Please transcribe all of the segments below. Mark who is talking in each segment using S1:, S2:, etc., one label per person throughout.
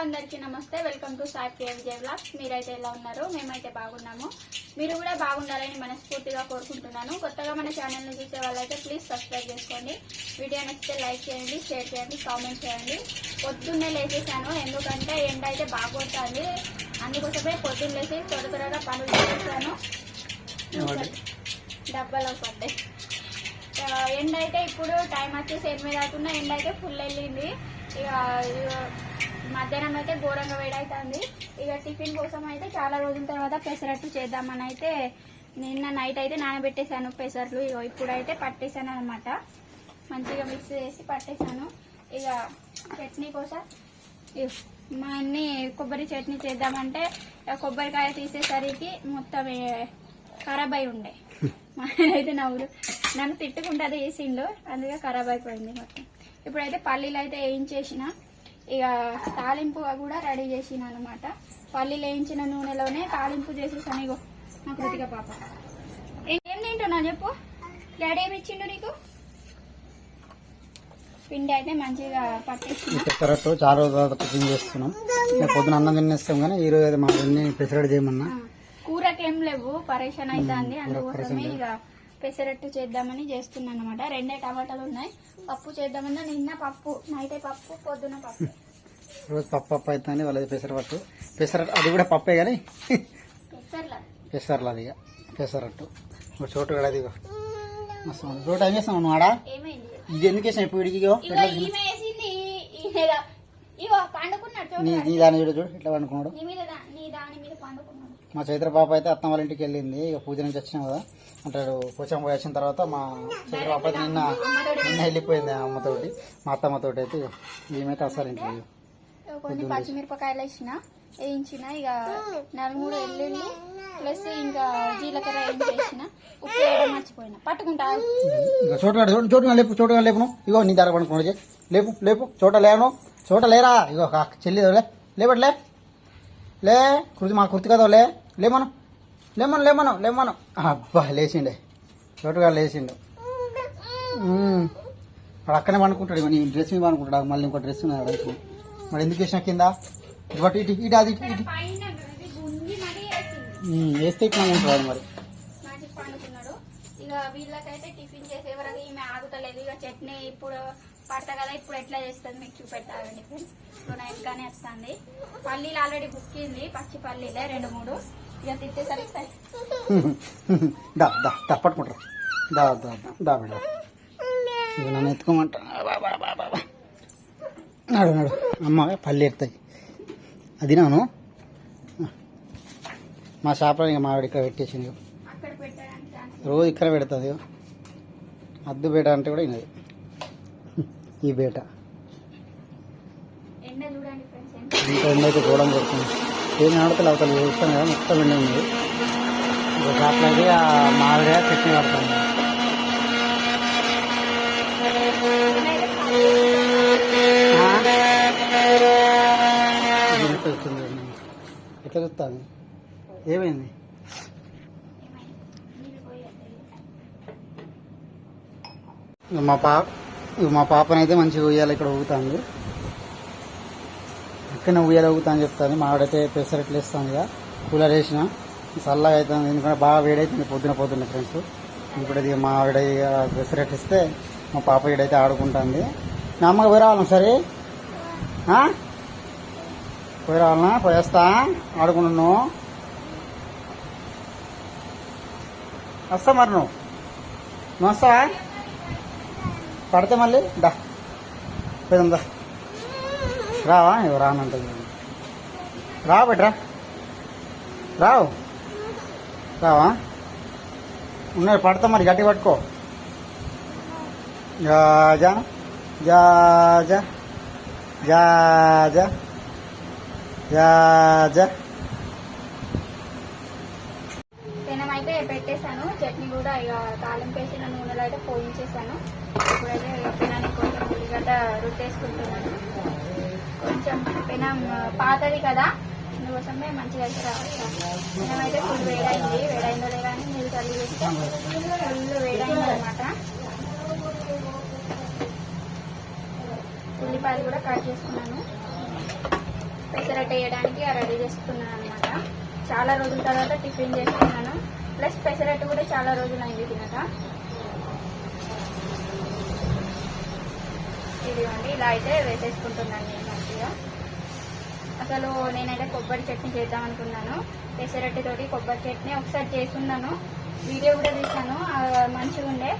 S1: అందరికీ నమస్తే. Welcome to Sai Priya Vijay vlogs మీరైతే ఎలా ఉన్నారు మేమైతే బాగున్నాము. మీరు కూడా బాగుండాలని మనస్ఫూర్తిగా కోరుకుంటున్నాను. కొత్తగా మన ఛానల్ని చూసే వాళ్ళైతే ప్లీజ్ సబ్స్క్రైబ్ చేసుకోండి. వీడియో నచ్చితే లైక్ చేయండి షేర్ చేయండి కామెంట్ చేయండి. పొద్దున్నే లేచేసాను ఎందుకంటే ఎండ అయితే బాగొడుతుంది అందుకోసమే పొద్దున్న లేచి త్వర త్వరగా పనులు చేసేసాను. డబ్బాలో పడ్డాయి. ఎండ అయితే ఇప్పుడు టైం వచ్చేసి ఎనిమిది అవుతున్నా. ఎండ అయితే ఫుల్ వెళ్ళింది ఇక మధ్యాహ్నం అయితే ఘోరంగా వేడవుతుంది ఇక టిఫిన్ కోసం అయితే చాలా రోజుల తర్వాత పెసరట్టు చేద్దామని అయితే నిన్న నైట్ అయితే నానబెట్టేశాను పెసర్లు. ఇగో ఇప్పుడైతే పట్టేశాను అనమాట మంచిగా మిక్స్ చేసి పట్టేశాను. ఇక చట్నీ కోసం మా అన్ని కొబ్బరి చట్నీ చేద్దామంటే కొబ్బరికాయ తీసేసరికి మొత్తం ఖరాబ్ అయి ఉండే. మా ఆయన అయితే నవ్వుడు. నన్ను తిట్టుకుంటుంది వేసిండు అందుకే ఖరాబ్ అయిపోయింది మొత్తం. ఇప్పుడైతే పల్లీలు అయితే వేయించేసిన. ఇక తాలింపు కూడా రెడీ చేసిన అనమాట పల్లీలు వేయించిన నూనెలోనే తాలింపు చేసేసాను ఇగో మా కృతిక పాప. ఏం తింటున్నా చెప్పు? డాడీ ఏమి ఇచ్చిండు నీకు? పిండి అయితే మంచిగా
S2: పెసరట్టు చాలా రోజుల తర్వాత చేస్తున్నాం. పొద్దున అన్నం తినేస్తాం కానీ ఈ రోజు అయితే మా పెసరట్టు చేయమన్నా.
S1: కూరకేం లేవు పరేషన్ అవుతుంది అందుకోసమే ఇక పెసరట్టు చేద్దామని చేస్తున్నాను అనమాట రెండే టమాటాలు ఉన్నాయి. పప్పు చేద్దామన్నా నిన్న పప్పు నైటే పప్పు పొద్దున పప్పు.
S2: రోజు పప్పు పప్పు అవుతుంది వాళ్ళది పెసరపట్టు. పెసరట్టు అది కూడా పప్పే కానీ?
S1: పెసర్ల.
S2: అది పెసరట్టు. ఒక చోటు కూడా అది. మస్తు. చోటు ఏం చేస్తావు నువ్వు ఆడ? ఇది ఎందుకు వేసావు ఇప్పుడు ఇడికి నీ దాని చూడు చూడు. ఇట్లా
S1: పండుకున్నాడు?
S2: మా చైత్ర పాప అయితే అత్త వాళ్ళ ఇంటికి వెళ్ళింది. ఇక పూజ నుంచి వచ్చినాం కదా. అంటాడు పోచం పోయి వచ్చిన తర్వాత మా పాప అయితే నిన్న నిన్న వెళ్ళిపోయింది ఆ అమ్మతోటి. మా అత్తమ్మతోటి అయితే ఈమెతే అసలు ఇంట్లో
S1: కొన్ని పచ్చిమిరపకాయలు వేసిన వేయించిన ఇక నలుగురు ఎల్లుల్లి ప్లస్ ఇంకా జీలకర్ర వేయించేసిన ఉప్పు వేయడం మర్చిపోయినా. పట్టుకుంటా.
S2: చోటు చోటు చోటుగా లేపు చోటుగా లేపు నువ్వు. ఇగో నీ దగ్గర పడుకోండి లేపు లేపు చోట లేను చోట లేరా? ఇగో ఒక చెల్లి లే కృతి మా కృతి కదా లే లేమను. లేమను లేమను లేమను. అబ్బా లేచిండే. చోటుగా లేచిండు. వాడు అక్కనే పండుకుంటాడు నీ డ్రెస్ మీద పండుకుంటాడు. మళ్ళీ ఇంకో డ్రెస్ ఉన్నాడు అడుగు మరి ఎందుకు వేసిన కింద? ఇటు ఇటు ఇటు అది ఇటు వేస్తే ఇట్లా ఉంటాడు మరి.
S1: ఇక వీళ్ళకైతే టిఫిన్ చేసే వరకు ఈమె ఆగుతలేదు. ఇక చట్నీ ఇప్పుడు పడతా కదా ఇప్పుడు ఎట్లా చేస్తుంది మీకు చూపెట్టాలండి ఫ్రెండ్స్ సో నా కానీ వస్తుంది. పల్లీలు ఆల్రెడీ బుక్ అయింది. పచ్చి పల్లీలే రెండు మూడు.
S2: దా దా దా పట్టుకుంటారా. దా దా దా బిడ్డ. ఇక నన్ను ఎత్తుకోమంట. నాడు నాడు. అమ్మ పళ్ళు ఎత్తాయి. అది నాను. మా షాప్లో ఇక మావిడ ఇక్కడ పెట్టేసింది. రోజు ఇక్కడ పెడుతుంది. అద్దు బేట అంటే కూడా ఇనది ఈ బేట. ఇంకా ఎండైతే చూడడం జరుగుతుంది ఏం ఆడతలు అవతల చూస్తాం కదా మొత్తం ఎండ ఉంది. అయితే ఆ మావిడ చట్నీ వస్తుంది ఎట్లా చూస్తాను? ఏమైంది? మా పాప మా పాపనైతే మంచిగా ఉయ్యాలి ఇక్కడ ఊగుతాంది పక్కన ఉయ్యాలి ఊగుతా అని చెప్తాను మా ఆవిడైతే పెసరట్లు వేస్తాను ఇక. కూలర్ వేసిన. చల్లగా అవుతుంది ఎందుకంటే బాగా వేడైతుంది. పొద్దున పొద్దున్న ఫ్రెండ్స్ ఇప్పుడు ఇది మా ఆవిడ ఇక పెసరట్ ఇస్తే మా పాప ఈడైతే ఆడుకుంటుంది. నా అమ్మకి పోయి రావాలా సరే ఆ? పోయి రావాలనా? పోయేస్తా ఆడుకుంటున్నాను వస్తా మరి నువ్వు. నువ్వు వస్తావా? పడితే మళ్ళీ దా. పోదాం రావా? నువ్వు రానంత రాబట్రా రావు రావా. ఉన్నాయి పడతా మరి గట్టి పట్టుకో. జాజా జాజా జాజా
S1: జాజా అయితే పెట్టేశాను. చట్నీ కూడా ఇక తాలింపు వేసిన నూనెలో అయితే పోయించేశాను. ఇప్పుడైతే పెనానికి కొంచెం ఉల్లిగడ్డ రుట్టేసుకుంటున్నాను కొంచెం పెనం పాతది కదా అందుకోసమే మంచిగా అయితే రావాలి పెనం అయితే ఫుల్ వేడైంది. వేడైందో లేదా అని మీరు తల్లి వేస్తే ఫుల్ వేడైంది అనమాట ఉల్లిపాయలు కూడా కట్ చేసుకున్నాను. పెసరట్ వేయడానికి రెడీ చేసుకున్నాను అనమాట చాలా రోజుల తర్వాత టిఫిన్ చేసుకున్నాను. ప్లస్ పెసరట్టు కూడా చాలా రోజులు అయింది తినక. ఇదిగోండి ఇలా అయితే వేసేసుకుంటున్నాను నేను. మంచిగా అసలు నేనైతే కొబ్బరి చట్నీ చేద్దాం అనుకున్నాను. పెసరట్టి తోటి కొబ్బరి చట్నీ ఒకసారి చేస్తున్నాను. వీడియో కూడా తీసాను మంచిగా ఉండే.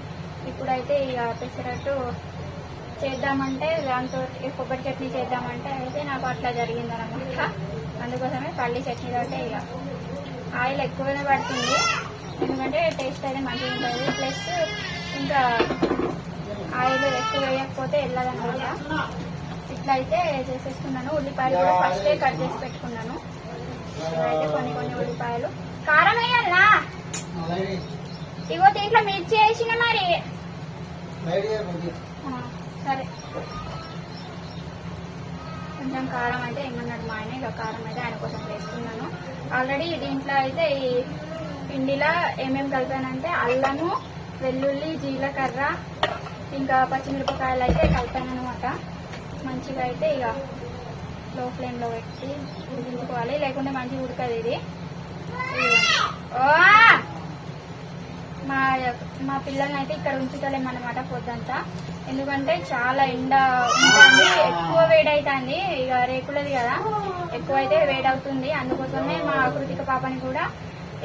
S1: ఇప్పుడైతే ఇక పెసరట్టు చేద్దామంటే దాంతో కొబ్బరి చట్నీ చేద్దామంటే అయితే నాకు అట్లా జరిగిందనమాట అందుకోసమే పల్లి చట్నీ తోటే ఇక. ఆయిల్ ఎక్కువనే పడుతుంది. ఎందుకంటే టేస్ట్ అయితే మంచిగా ఉంటుంది. ప్లస్ ఇంకా ఆయిల్ ఎక్కువ వేయకపోతే వెళ్ళదనమాట ఇట్లా అయితే చేసేసుకున్నాను. ఉల్లిపాయలు కూడా ఫస్టే కట్ చేసి పెట్టుకున్నాను. అయితే కొన్ని కొన్ని ఉల్లిపాయలు. కారం వేయాలా? ఇగో దీంట్లో మిర్చి వేసిన మరి. సరే. కొంచెం కారం అయితే ఏమన్నాడు మా ఆయన ఇక కారం అయితే ఆయన కోసం వేసుకున్నాను. ఆల్రెడీ దీంట్లో అయితే ఈ పిండిలో ఏమేమి కలిపానంటే అల్లము వెల్లుల్లి జీలకర్ర ఇంకా పచ్చిమిరపకాయలు అయితే కలిపాను అనమాట మంచిగా అయితే ఇక లో ఫ్లేమ్లో పెట్టి ఉడికించుకోవాలి. లేకుంటే మంచిగా ఉడకదు ఇది. మా మా పిల్లల్ని అయితే ఇక్కడ ఉంచుతలేమన్నమాట పొద్దంతా. ఎందుకంటే చాలా ఎండ ఉంటుంది ఎక్కువ వేడైతుంది. ఇక రేకులది కదా ఎక్కువ అయితే వేడవుతుంది. అందుకోసమే మా కృతిక పాపని కూడా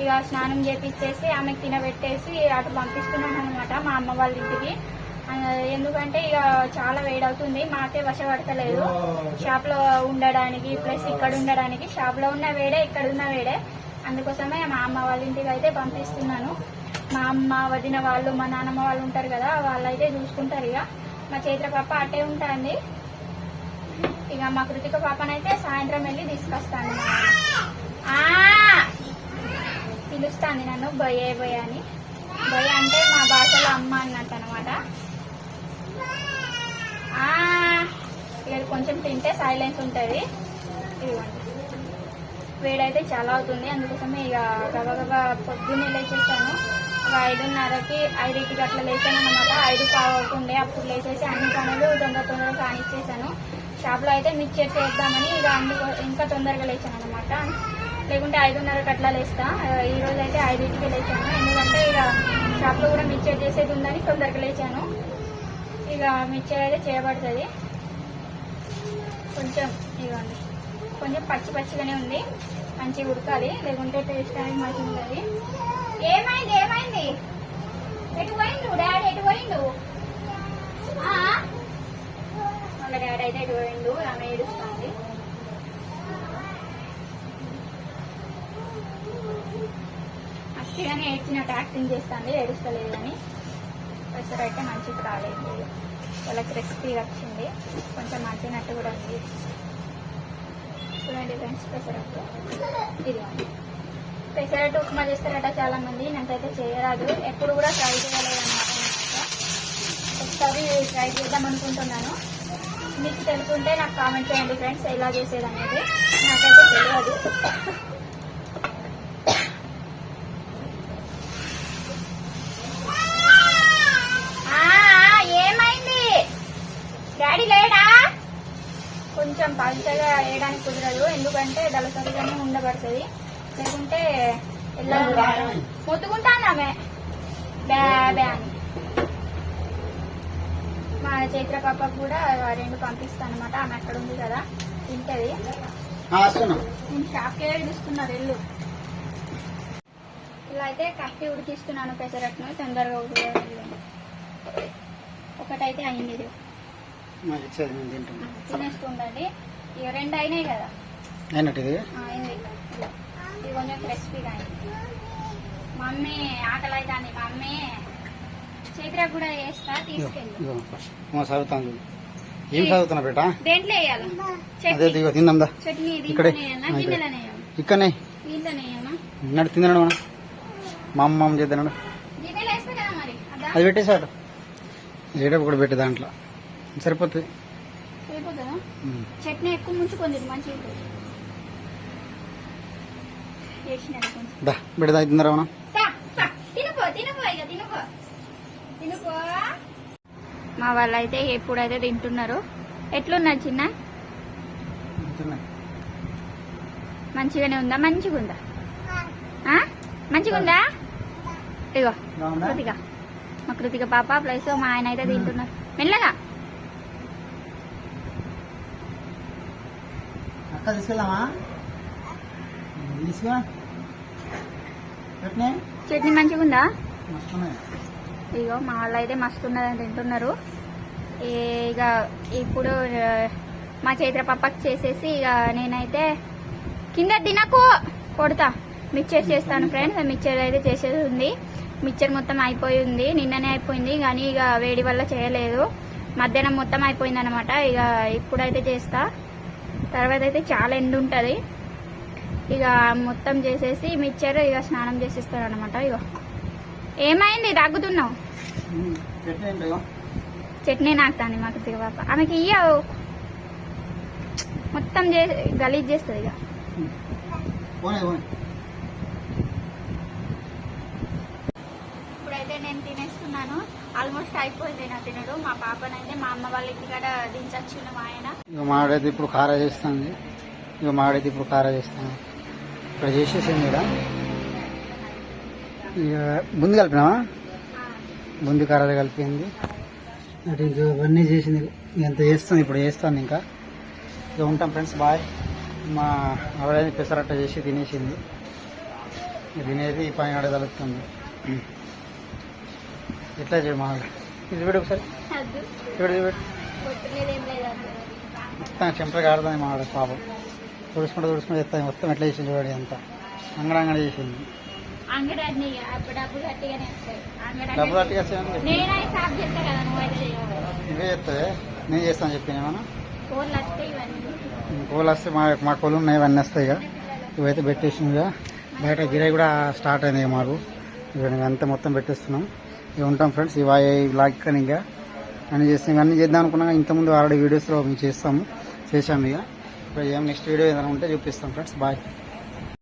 S1: ఇక స్నానం చేపిచ్చేసి ఆమెకు తినబెట్టేసి అటు పంపిస్తున్నాం అనమాట మా అమ్మ వాళ్ళ ఇంటికి. ఎందుకంటే ఇక చాలా వేడవుతుంది మాకే వశపడతలేదు షాప్లో ఉండడానికి ప్లస్ ఇక్కడ ఉండడానికి షాప్లో ఉన్న వేడే ఇక్కడ ఉన్న వేడే. అందుకోసమే మా అమ్మ వాళ్ళ ఇంటికి అయితే పంపిస్తున్నాను. మా అమ్మ వదిన వాళ్ళు మా నాన్నమ్మ వాళ్ళు ఉంటారు కదా వాళ్ళైతే చూసుకుంటారు ఇక. మా చైత్ర పాప అట్టే ఉంటుంది. ఇక మా కృతిక పాపనైతే సాయంత్రం వెళ్ళి తీసుకొస్తాను. పిలుస్తాను నన్ను బొయ్యే బొయ్య అని. బొయ్య అంటే మా భాషలో అమ్మ అన్నట్టు అనమాట. ఇక కొంచెం తింటే సైలెన్స్ ఉంటుంది. ఇదిగోండి. వేడైతే చాలా అవుతుంది. అందుకోసమే ఇక గబగబా పొద్దున్నే లేచేసాను ఒక ఐదున్నరకి ఐదుకి అట్లా లేచాను అనమాట ఐదు కావకుండే అప్పుడు లేచేసి అన్ని పనులు తొందర తొందరగా కానిచ్చేసాను షాప్లో అయితే మిక్చర్ చేద్దామని ఇక అందుకో ఇంకా తొందరగా లేచాను అనమాట లేకుంటే ఐదున్నరకి అట్లా లేస్తా. ఈరోజు ఈ రోజు అయితే ఐదుకి లేచాను. ఎందుకంటే ఇక షాప్లో కూడా మిక్చర్ చేసేది ఉందని తొందరగా లేచాను. ఇక మిక్చర్ అయితే చేయబడుతుంది. కొంచెం ఇవ్వండి కొంచెం పచ్చి పచ్చిగానే ఉంది. మంచిగా ఉడకాలి. లేకుంటే టేస్ట్ అనేది మంచిగా ఉంటుంది ఏమైంది? ఏమైంది? ఎటు పోయిండు? డాడీ ఎటు పోయిండు? వాళ్ళ డాడీ అయితే ఎటు పోయిండు? ఆమె ఏడుస్తుంది. అట్టిగానే ఏడ్చినట్టు యాక్టింగ్ చేస్తుంది. ఏడుస్తలేదు అని ప్రెషర్ అయితే మంచిగా రాలేదు. వాళ్ళకి రెసిపీ వచ్చింది. కొంచెం మంచినట్టు కూడా ఉంది. చూడండి ఫ్రెండ్స్ పెసరట్టు ఇది పెసరట్టు ఉప్మా చేస్తారట చాలా మంది నాకైతే చేయరాదు. ఎప్పుడు కూడా ట్రై చేయలేదన్నమాట. ఒకసారి ట్రై చేద్దాం అనుకుంటున్నాను. మీకు తెలుసుంటే నాకు కామెంట్ చేయండి ఫ్రెండ్స్ ఎలా చేసేది అనేది నాకైతే తెలియదు ఆ, ఏమైంది డాడీ లేడా కొంచెం పలుచగా వేయడానికి కుదరదు. ఎందుకంటే దళసరిగానే ఉండబడుతుంది. లేకుంటే ఎలా మొత్తుకుంటాను ఆమె బ్యా బ్యా అని. మా చైత్ర పాపకు కూడా రెండు పంపిస్తాను అనమాట ఆమె అక్కడ ఉంది కదా తింటది. నేను షాప్కే చూస్తున్నారు ఇల్లు ఇలా అయితే కట్టి ఉడికిస్తున్నాను పెసరట్టును తొందరగా ఉడికి ఒకటైతే అయింది ఇది.
S2: మరి ఇచ్చేది నేను తింటున్నా
S1: తినేసుకుందండి ఇక రెండు అయినాయి కదా.
S2: అయినట్టు ఇది
S1: కొంచెం క్రిస్పీగా అయింది. మమ్మీ ఆకలి అవుతుంది మమ్మీ చైత్ర కూడా వేస్తా
S2: ఇగో
S1: తీసుకెళ్ళి.
S2: ఇగో మా చదువుతాను చూడు ఏం చదువుతున్నా బేటా?
S1: దేంట్లో వేయాలా?
S2: అదే
S1: చట్నీ.
S2: ఇక్కడే. ఇక్కడనే. నడు మనం మా అమ్మ అమ్మ చేద్దాడు
S1: అదా?
S2: పెట్టేశాడు పెట్టే దాంట్లో. సరిపోతుంది.
S1: చట్నీ ఎక్కువ ముంచుకుంది మంచిగా
S2: బిడ్డ తిందరా మనం
S1: తా, తా, తినుకో తినుకో ఇక తినుకో. తినుకో. మా వాళ్ళు అయితే ఎప్పుడైతే తింటున్నారు ఎట్లున్నారు చిన్న? మంచిగానే ఉందా? మంచిగా ఉందా ఆ? మంచిగా ఉందా ఇగో కృతిక. మా కృతిక పాప ప్లస్ మా ఆయన అయితే తింటున్నారు. మెల్లగా.
S2: అక్క తీసుకెళ్దామా? తీసుకురా. పెట్టినే
S1: చట్నీ మంచిగా ఉందా ఇగో మా వాళ్ళు అయితే మస్తు ఉన్నదని తింటున్నారు ఇక ఇప్పుడు మా చైత్ర పప్పకి చేసేసి ఇక నేనైతే కింద తినకు కొడతా. మిక్చర్ చేస్తాను ఫ్రెండ్స్. మిక్చర్ అయితే చేసేది ఉంది. మిక్చర్ మొత్తం అయిపోయి ఉంది. నిన్ననే అయిపోయింది. కానీ ఇక వేడి వల్ల చేయలేదు. మధ్యాహ్నం మొత్తం అయిపోయింది అనమాట ఇక ఇప్పుడైతే చేస్తా. తర్వాత అయితే చాలా ఎండు ఉంటుంది. ఇక మొత్తం చేసేసి మిక్చర్ ఇక స్నానం చేసేస్తాను అనమాట ఇక ఏమైంది
S2: ఇగో?
S1: చట్నీ నాకుతాంది మాకు పాప ఆమెకి ఇయ్య మొత్తం చేసి గలీజ్ చేస్తుంది ఇక. ఇప్పుడైతే నేను తినేస్తున్నాను. ఆల్మోస్ట్ అయిపోయింది నా తినడు. మా పాపనైతే మా అమ్మ వాళ్ళ ఇంటికాడ దించొచ్చిండు మా ఆయన.
S2: ఇక మాడైతే ఇప్పుడు కారా చేస్తుంది. ఇక మాడైతే ఇప్పుడు కారా చేస్తాను ఇక్కడ చేసేసింది ఇక్కడ ఇక ముందు కలిపినావా? ముందు కారా కలిపింది. అటు ఇంకా ఇవన్నీ చేసింది. ఇక ఎంత చేస్తుంది? ఇప్పుడు చేస్తాను ఇంకా. ఇక ఉంటాం ఫ్రెండ్స్ బాయ్. మా ఆవిడ పెసరట్ట చేసి తినేసింది. తినేది పైన పని ఆడగలుగుతుంది మా ఆవిడ ఇది పెట్టు ఒకసారి. చూడు చెంపగా ఆడుతుంది మా ఆవిడ పాపం. తుడుచుకుంటూ తుడుచుకుంటూ చెప్తాను మొత్తం ఎట్లా చేసింది చూడండి అంతా. అంగడంగడ చేసింది
S1: డబ్బులు
S2: అట్టుగా ఇవే చెప్తావే నేను చేస్తాను చెప్పి ఏమన్నా?
S1: ఇవన్నీ.
S2: కోళ్ళు వస్తే మా మా కోళ్ళు ఉన్నాయి ఇవన్నీ వస్తాయి ఇక. ఇవైతే పెట్టేసింది ఇక. బయట గిరాయి కూడా స్టార్ట్ అయింది మాకు. ఇక అంతా మొత్తం పెట్టేస్తున్నాం. ఉంటాం ఫ్రెండ్స్ ఇవా బ్లాగ్ కానీ ఇంకా. అన్నీ చేస్తాం. ఇవన్నీ చేద్దాం అనుకున్నాక ఇంతకుముందు ఆల్రెడీ వీడియోస్లో మేము చేస్తాము. చేసాము ఇక. ఇప్పుడు ఏం నెక్స్ట్ వీడియో ఏదైనా ఉంటే చూపిస్తాం ఫ్రెండ్స్ బాయ్